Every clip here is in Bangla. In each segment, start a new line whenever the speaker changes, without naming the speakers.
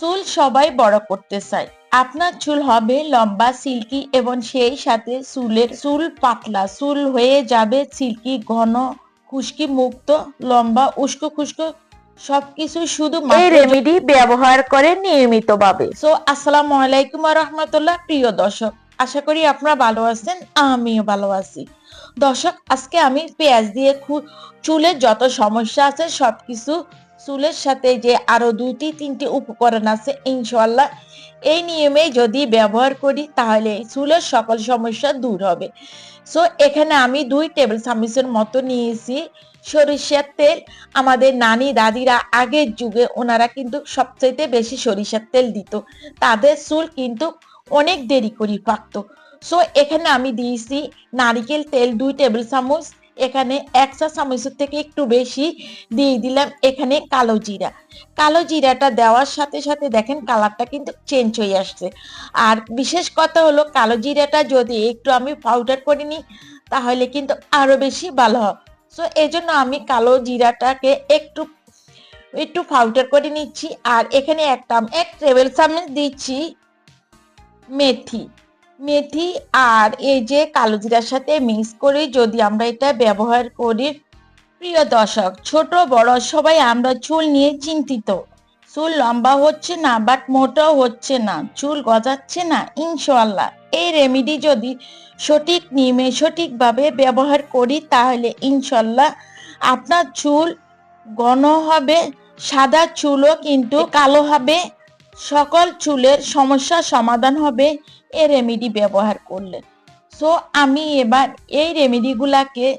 চুল সবাই বড় করতে চায়। আপনার চুল হবে লম্বা সিল্কি এবং সেই সাথে চুলের চুল পাতলা। চুল হয়ে যাবে সিল্কি ঘন খুশকি মুক্ত লম্বা উস্কো খুস্কো সবকিছু শুধু
এই রেমেডি ব্যবহার করে নিয়মিতভাবে।
সো আসসালামু আলাইকুম রহমতুল্লাহ প্রিয় দর্শক। আশা করি আপনারা ভালো আছেন আমিও ভালো আছি। দর্শক আজকে আমি পেঁয়াজ দিয়ে চুলের যত সমস্যা আছে সবকিছু চুলের সাথে যে আরও দুটি, তিনটি উপকরণ আছে ইনশাল্লাহ এই নিয়মে যদি ব্যবহার করি, তাহলে চুলের সকল সমস্যা দূর হবে। সো এখানে আমি দুই টেবিল চামচের মতো নিয়েছি। সরিষার তেল। আমাদের নানি, দাদিরা আগের যুগে ওনারা কিন্তু সবচাইতে বেশি সরিষার তেল দিত। তাদের চুল কিন্তু অনেক দেরি করে পাকতো। সো এখানে আমি দিয়েছি নারিকেল তেল, দুই টেবিল চামচ এখানে এক চা চামচের থেকে একটু বেশি দিয়ে দিলাম এখানে কালো জিরা। কালো জিরাটা দেওয়ার সাথে সাথে দেখেন কালারটা কিন্তু চেঞ্জ হয়ে আসছে। আর বিশেষ কথা হলো কালো জিরাটা যদি একটু আমি পাউডার করে নিই, তাহলে কিন্তু আরও বেশি ভালো হয়। সো এই জন্য আমি কালো জিরাটাকে একটু একটু পাউডার করে নিচ্ছি। আর এখানে একটা, এক টেবিল চামচ দিচ্ছি মেথি। মেথি আর এই যে কালো জিরার সাথে মিক্স করে যদি আমরা এটা ব্যবহার করি, প্রিয় দর্শক, ছোট বড় সবাই আমরা চুল নিয়ে চিন্তিত। চুল লম্বা হচ্ছে না বাট মোটাও হচ্ছে না। চুল গজাচ্ছে না ইনশাল্লাহ এই রেমেডি যদি সঠিক নিয়মে, সঠিকভাবে ব্যবহার করি, তাহলে ইনশাল্লাহ আপনার চুল ঘন হবে, সাদা চুলও কিন্তু কালো হবে। সকল চুলের সমস্যা সমাধান হবে এই রেমেডি ব্যবহার করলে সো আমি এবার এই রেমেডিগুলাকে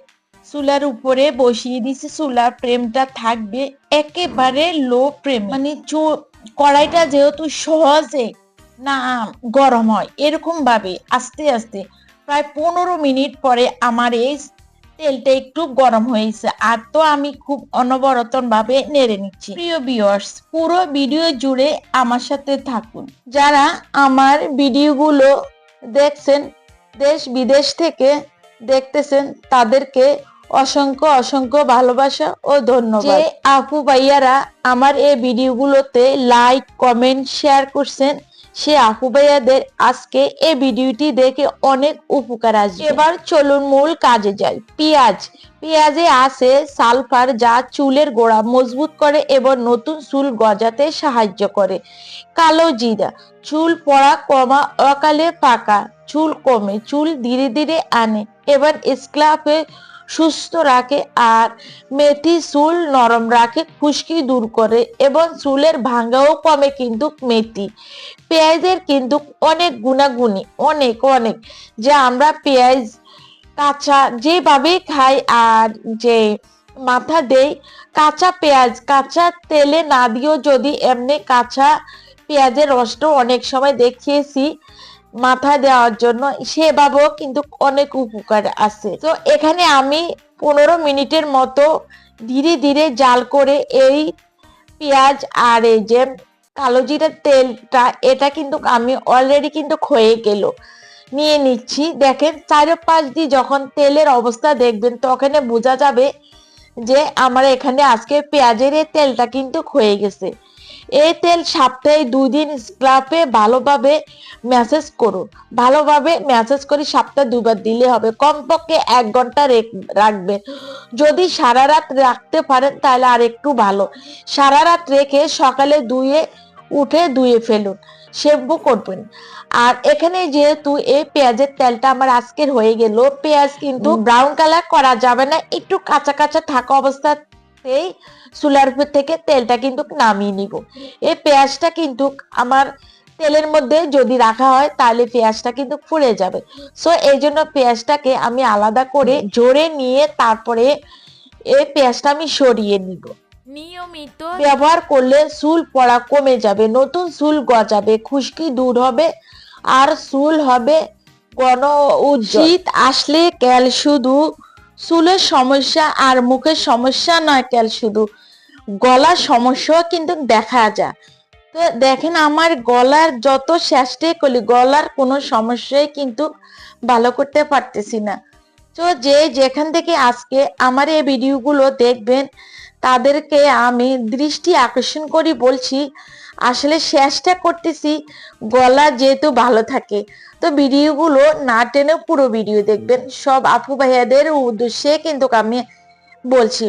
চুলার উপরে বসিয়ে দিছি, চুলার ফ্রেমটা থাকবে একেবারে লো ফ্রেম মানে চু- কড়াইটা যেহেতু সহজে না গরম হয় এরকম ভাবে আস্তে আস্তে প্রায় পনেরো মিনিট পরে আমার এই তেলটা একটু গরম হয়েছে, আর তো আমি খুব অনবরতন ভাবে নেড়ে নিচ্ছি। প্রিয় ভিউয়ার্স পুরো ভিডিও জুড়ে আমার সাথে থাকুন। যারা আমার ভিডিওগুলো দেখছেন, দেশ বিদেশ থেকে দেখতেছেন, তাদেরকে অসংখ্য অসংখ্য ভালোবাসা ও ধন্যবাদ। যে আপু ভাইয়ারা আমার এই ভিডিওগুলোতে লাইক কমেন্ট শেয়ার করছেন সে আপু ভাইয়াদের আজকে এই ভিডিওটি দেখে অনেক উপকার আসবে। এবার চলুন মূল কাজে যাই। পেঁয়াজ। পেঁয়াজে আছে সালফার যা চুলের গোড়া মজবুত করে এবং নতুন চুল গজাতে সাহায্য করে। কালো জিরা। চুল পড়া কমা অকালে পাকা চুল কমে। চুল ধীরে ধীরে আনে। এবার স্ক্লাফে সুস্থ রাখে আর মেথি চুল নরম রাখে, খুশকি দূর করে এবং চুলের ভাঙ্গাও কমে কিন্তু মেথি। পেঁয়াজের কিন্তু অনেক গুণাগুণী অনেক অনেক। যে আমরা পেঁয়াজ, কাঁচা যেভাবে খাই আর যে মাথা দেই, কাঁচা পেঁয়াজ, কাঁচা তেলে না দিয়েও যদি এমনি কাঁচা পেঁয়াজের রসটাও অনেক সময় দেখিয়েছি মাথায় দেওয়ার জন্য সেভাবেও কিন্তু অনেক উপকার আছে। তো এখানে আমি পনেরো মিনিটের মতো ধীরে ধীরে জাল করে এই পেঁয়াজ আর এই যে কালো জিরার তেলটা, এটা কিন্তু আমি অলরেডি কিন্তু ক্ষয়ে গেল। নিয়ে নিচ্ছি। দেখেন চারপাশ দিয়ে যখন তেলের অবস্থা দেখবেন তখন বোঝা যাবে যে আমার এখানে আজকে পেঁয়াজের তেলটা কিন্তু ক্ষয়ে গেছে। এই তেল সপ্তাহে দুই দিন স্ক্রাপে ভালোভাবে ম্যাসেজ করুন। ভালোভাবে ম্যাসেজ করে সপ্তাহে দুবার দিলে হবে। কমপক্ষে এক ঘণ্টা রেখ- রাখবেন। যদি সারা রাত রাখতে পারেন তাহলে আর একটু ভালো। সারা রাত রেখে সকালে ধুয়ে উঠে ধুয়ে ফেলুন। শ্যাম্পু করবেন। আর এখানে যেহেতু এই পেঁয়াজের তেলটা আমার আজকের হয়ে গেল পেঁয়াজ কিন্তু ব্রাউন কালার করা যাবে না। একটু কাঁচা কাঁচা থাকা অবস্থাতেই চুলার থেকে তেলটা কিন্তু নামিয়ে নিব। এই পেঁয়াজটা কিন্তু আমার তেলের মধ্যে যদি রাখা হয় তাহলে পেঁয়াজটা কিন্তু ফুলে যাবে। সো এই জন্য পেঁয়াজটাকে আমি আলাদা করে জোরে নিয়ে তারপরে এই পেঁয়াজটা আমি সরিয়ে নিব।
নিয়মিত
ব্যবহার করলে চুল পড়া কমে যাবে নতুন চুল গজাবে খুশকি দূর হবে আর চুল হবে উজ্জ্বল। শীত আসলে ক্যাল শুধু চুলের সমস্যা আর মুখের সমস্যা নয় ক্যাল শুধু। গলার সমস্যাও কিন্তু দেখা যায়। তো দেখেন আমার গলার যত শেষে করি গলার কোনো সমস্যাই কিন্তু ভালো করতে পারতেছি না। তো যে যেখান থেকে আজকে আমার এই ভিডিওগুলো দেখবেন তাদেরকে আমি দৃষ্টি আকর্ষণ করি বলছি, আসলে শেষটা করতেছি, গলা যেহেতু ভালো থাকে। তো ভিডিওগুলো না টেনে পুরো ভিডিও দেখবেন। সব আপু ভাইয়াদের উদ্দেশ্যে কিন্তু আমি বলছি।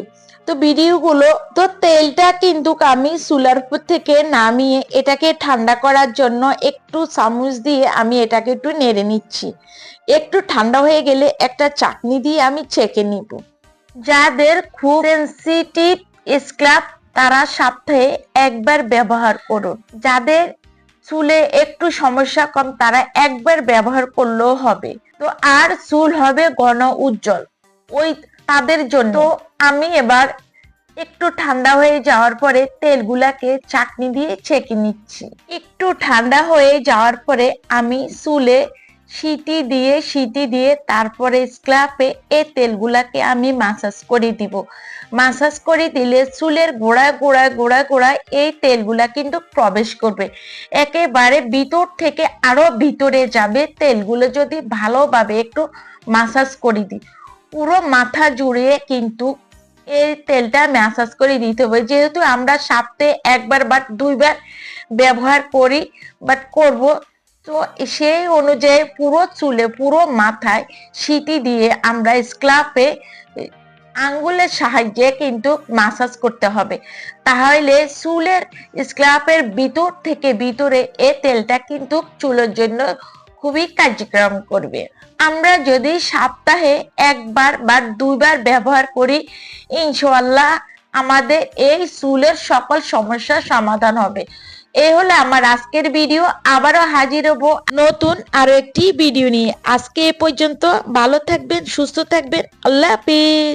তো ভিডিওগুলো, তো তেলটা কিন্তু আমি চুলার উপর থেকে নামিয়ে এটাকে ঠান্ডা করার জন্য একটু চামচ দিয়ে আমি এটাকে একটু নেড়ে নিচ্ছি। একটু ঠান্ডা হয়ে গেলে একটা চাটনি দিয়ে আমি ছেঁকে নিব। যাদের খুব সেন্সিটিভ স্ক্রাব, তারা সপ্তাহে একবার ব্যবহার করুন। যাদের চুলে একটু সমস্যা কম, তারা একবার ব্যবহার করলেও হবে। তো আর চুল হবে ঘন উজ্জ্বল। ওই তাদের জন্য। আমি এবার একটু ঠান্ডা হয়ে যাওয়ার পরে তেলগুলাকে চাটনি দিয়ে ছেঁকে নিচ্ছি। একটু ঠান্ডা হয়ে যাওয়ার পরে আমি চুলে সিটি দিয়ে সিটি দিয়ে তারপরে স্ক্লাপে এই তেলগুলাকে আমি মাসাজ করে দিব। মাসাজ করে দিলে চুলের গোড়া গোড়া গোড়া গোড়া এই তেলগুলা কিন্তু প্রবেশ করবে। একেবারে ভিতর থেকে আরও ভিতরে যাবে তেলগুলো যদি ভালোভাবে একটু মাসাজ করে দিই। পুরো মাথা জুড়ে কিন্তু এই তেলটা ম্যাসাজ করে দিতে হবে। যেহেতু আমরা সপ্তাহে একবার বা দুইবার ব্যবহার করি বাট করব তো সেই অনুযায়ী পুরো চুলে, পুরো মাথায় সিটি দিয়ে আমরা স্ক্লাপে আঙ্গুলের সাহায্যে কিন্তু মাসাজ করতে হবে। তাহলে চুলের স্ক্লাপের ভিতর থেকে ভিতরে এ তেলটা কিন্তু চুলের জন্য খুবই কার্যক্রম করবে। আমরা যদি সপ্তাহে একবার বা দুইবার ব্যবহার করি ইনশাল্লাহ আমাদের এই চুলের সকল সমস্যার সমাধান হবে। এই হলো আমার আজকের ভিডিও আবারও হাজির হব নতুন আরও একটি ভিডিও নিয়ে। আজকে এ পর্যন্ত ভালো থাকবেন, সুস্থ থাকবেন। আল্লাহ হাফিজ।